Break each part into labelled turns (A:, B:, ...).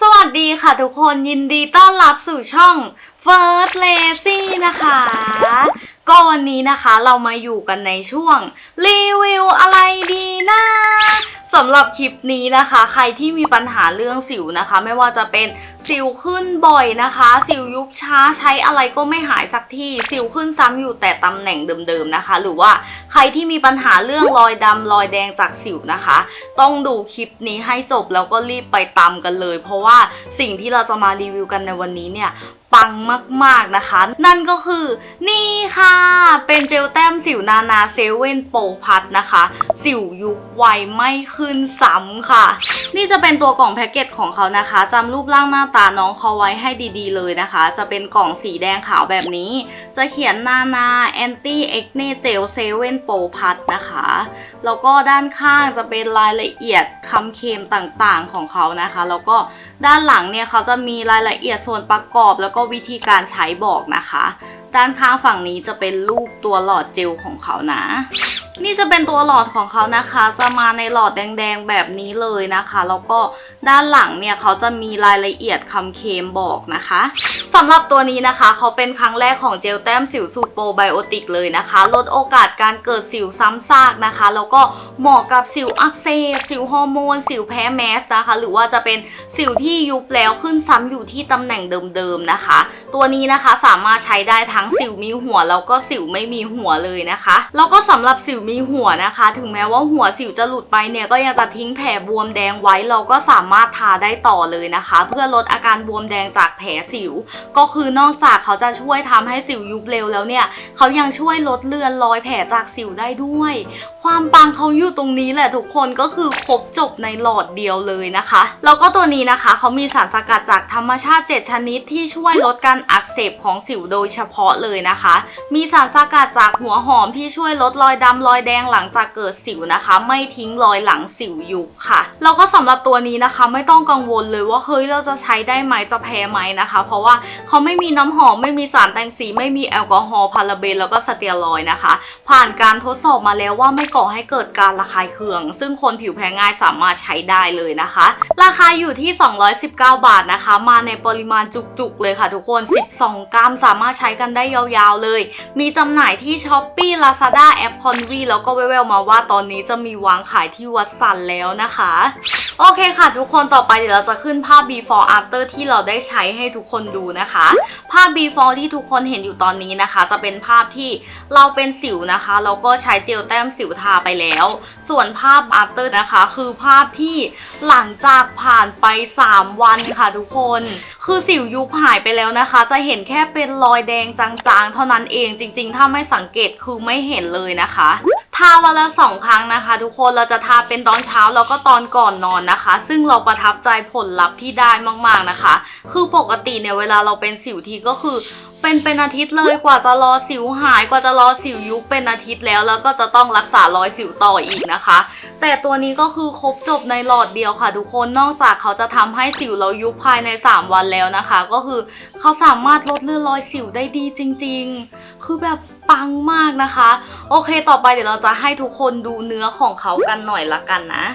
A: สวัสดีค่ะทุกคนยินดีต้อนรับสู่ช่อง First Lazy นะคะ ก็วันนี้นะคะเรามาอยู่กันในช่วง รีวิวอะไรดีนะ สำหรับคลิปนี้นะคะ ใครที่มีปัญหาเรื่องสิวนะคะ ไม่ว่าจะเป็นสิวขึ้นบ่อยนะคะ สิวยุบช้าใช้อะไรก็ไม่หายสักทีสิวขึ้นซ้ำอยู่แต่ตำแหน่งเดิมๆนะคะ หรือว่าใครที่มีปัญหาเรื่องรอยดำรอยแดงจากสิวนะคะ ต้องดูคลิปนี้ให้จบแล้วก็รีบไปตามกันเลย เพราะว่าสิ่งที่เราจะมารีวิวกันในวันนี้เนี่ย ปังมากๆนะคะ นั่นก็คือนี่ค่ะ เป็นเจลแต้มสิวนานาเซเว่นโปรพัดนะคะ สิวยุบไวไม่ขึ้นซ้ำค่ะ นี่จะเป็นตัวกล่องแพ็กเกจของเขานะคะจำรูปร่างหน้าตาน้องเขาไว้ให้ดีๆเลยนะคะ จะเป็นกล่องสีแดงขาวแบบนี้ จะเขียนนานาแอนตี้เอ็กเน่เจลเซเว่นโปรพัดนะคะแล้วก็ด้านข้างจะเป็นรายละเอียดคำเคลมต่างๆของเขานะคะ แล้วก็ด้านหลังเนี่ยเขาจะมีรายละเอียดส่วนประกอบแล้วก็วิธีการใช้บอกนะคะ ด้านข้างฝั่งนี้จะเป็นรูปตัวหลอดเจลของเขานะ นี่จะเป็นตัวหลอดของเขานะคะ จะมาในหลอดแดงๆแบบนี้เลยนะคะ แล้วก็ด้านหลังเนี่ยเขาจะมีรายละเอียดคำเคลมบอกนะคะสำหรับตัวนี้นะคะเขาเป็นครั้งแรกของเจลแต้มสิวสูตรโปรไบโอติกเลยนะคะ ลดโอกาสการเกิดสิวซ้ำซากนะคะ แล้วก็เหมาะกับสิวอักเสบสิวฮอร์โมน สิวแพ้แมสนะคะ หรือว่าจะเป็นสิวที่ยุบแล้วขึ้นซ้ำอยู่ที่ตำแหน่งเดิมๆนะคะ ตัวนี้นะคะสามารถใช้ได้ทั้งสิวมีหัวแล้วก็สิวไม่มีหัวเลยนะคะ แล้วก็สำหรับสิวมีหัวนะคะ ถึงแม้ว่าหัวสิวจะหลุดไปเนี่ยก็ยังจะทิ้งแผลบวมแดงไว้ เราก็สามารถทาได้ต่อเลยนะคะ เพื่อลดอาการบวมแดงจากแผลสิว ก็คือนอกจากเขาจะช่วยทำให้สิวยุบเร็วแล้วเนี่ยเขายังช่วยลดเลือนรอยแผลจากสิวได้ด้วย ความปังเขาอยู่ตรงนี้แหละทุกคนก็คือครบจบในหลอดเดียวเลยนะคะแล้วก็ตัวนี้นะคะเขามีสารสกัดจากธรรมชาติ 7 ชนิดที่ช่วยลดการอักเสบของสิวโดยเฉพาะเลยนะคะ มีสารสกัดจากหัวหอมที่ช่วยลดรอยดำรอยแดงหลังจากเกิดสิวนะคะ ไม่ทิ้งรอยหลังสิวยุบค่ะ แล้วก็สำหรับตัวนี้นะคะไม่ต้องกังวลเลยว่าเฮ้ยเราจะใช้ได้ไหมจะแพ้ไหมนะคะ เพราะว่าเขาไม่มีน้ำหอมไม่มีสารแต่งสีไม่มีแอลกอฮอล์พาราเบนแล้วก็สเตียรอยนะคะ ผ่านการทดสอบมาแล้วว่าไม่ก่อให้เกิดการระคายเคือง ซึ่งคนผิวแพ้ง่ายสามารถใช้ได้เลยนะคะ ราคาอยู่ที่ 219 บาทนะคะ มาในปริมาณจุกๆเลยค่ะทุกคน 12 กรัมสามารถใช้กันได้ยาวๆเลย มีจำหน่ายที่ s h อ p e e Lazada แอป Convi แล้วก็แววๆมาว่าตอนนี้จะมีวางขายที่วัดสันแล้วนะคะ โอเคค่ะทุกคนต่อไปเดี๋ยวเราจะขึ้นภาพ before after ที่เราได้ใช้ให้ทุกคนดูนะคะ ภาพ before ที่ทุกคนเห็นอยู่ตอนนี้นะคะ จะเป็นภาพที่เราเป็นสิวนะคะแล้วก็ใช้เจลแต้มสิวทาไปแล้ว ส่วนภาพ after นะคะคือภาพที่หลังจากผ่านไป 3 วันค่ะทุกคน คือสิวยุบหายไปแล้วนะคะ จะเห็นแค่เป็นรอยแดงจาจางๆ เท่านั้นเองจริง ๆ ถ้าไม่สังเกตคือไม่เห็นเลยนะคะ ทาวันละสองครั้งนะคะ ทุกคนเราจะทาเป็นตอนเช้าแล้วก็ตอนก่อนนอนนะคะ ซึ่งเราประทับใจผลลัพธ์ที่ได้มากๆนะคะ คือปกติเนี่ยเวลาเราเป็นสิวทีก็คือเป็นเป็นอาทิตย์เลยกว่าจะรอสิวหายกว่าจะรอสิวยุบเป็นอาทิตย์แล้ว แล้วก็จะต้องรักษารอยสิวต่ออีกนะคะ แต่ตัวนี้ก็คือครบจบในหลอดเดียวค่ะ ทุกคนนอกจากเขาจะทำให้สิวเรายุบภายใน 3 วันแล้วนะคะ ก็คือเขาสามารถลดเลือนรอยสิวได้ดีจริง ๆ คือแบบปังมากนะคะ โอเค ต่อไปเดี๋ยวเราจะให้ทุกคนดูเนื้อของเขากันหน่อยละกันนะ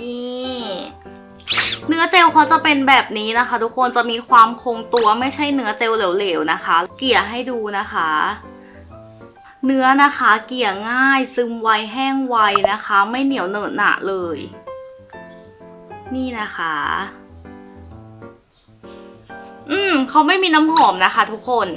A: นี่ เนื้อเจลเขาจะเป็นแบบนี้นะคะ ทุกคนจะมีความคงตัวไม่ใช่เนื้อเจลเหลวๆนะคะ เกี่ยให้ดูนะคะ เนื้อนะคะเกี่ยง่าย ซึมไวแห้งไวนะคะ ไม่เหนียวเหนอะหนะเลย นี่นะคะอืมเขาไม่มีน้ำหอมนะคะ ทุกคน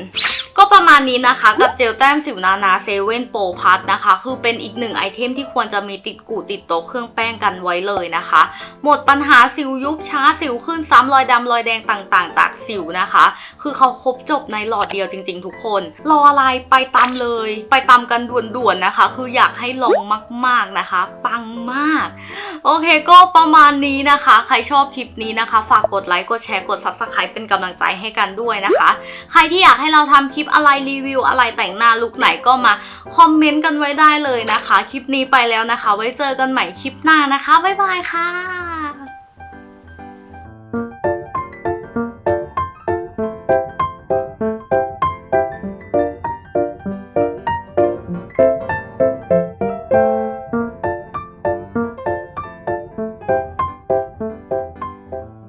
A: ก็ประมาณนี้นะคะกับเจลแต้มสิวนานาเซเว่นโปรพัทนะคะ คือเป็นอีกหนึ่งไอเทมที่ควรจะมีติดกูติดโต๊ะเครื่องแป้งกันไว้เลยนะคะ หมดปัญหาสิวยุบช้าสิวขึ้นซ้ำรอยดำรอยแดงต่างๆ จากสิวนะคะ คือเขาครบจบในหลอดเดียวจริง ๆ ทุกคน รออะไรไปตามเลย ไปตามกันด่วนๆนะคะ คืออยากให้ลองมากๆนะคะ ปังมาก โอเคก็ประมาณนี้นะคะ ใครชอบคลิปนี้นะคะ ฝากกดไลค์กดแชร์กด subscribe เป็นกำลังใจให้กันด้วยนะคะ ใครที่อยากให้เราทำคลิปอะไรรีวิวอะไรแต่งหน้าลุคไหนก็มาคอมเมนต์กันไว้ได้เลยนะคะ คลิปนี้ไปแล้วนะคะ ไว้เจอกันใหม่คลิปหน้านะคะ บ๊ายบายค่ะ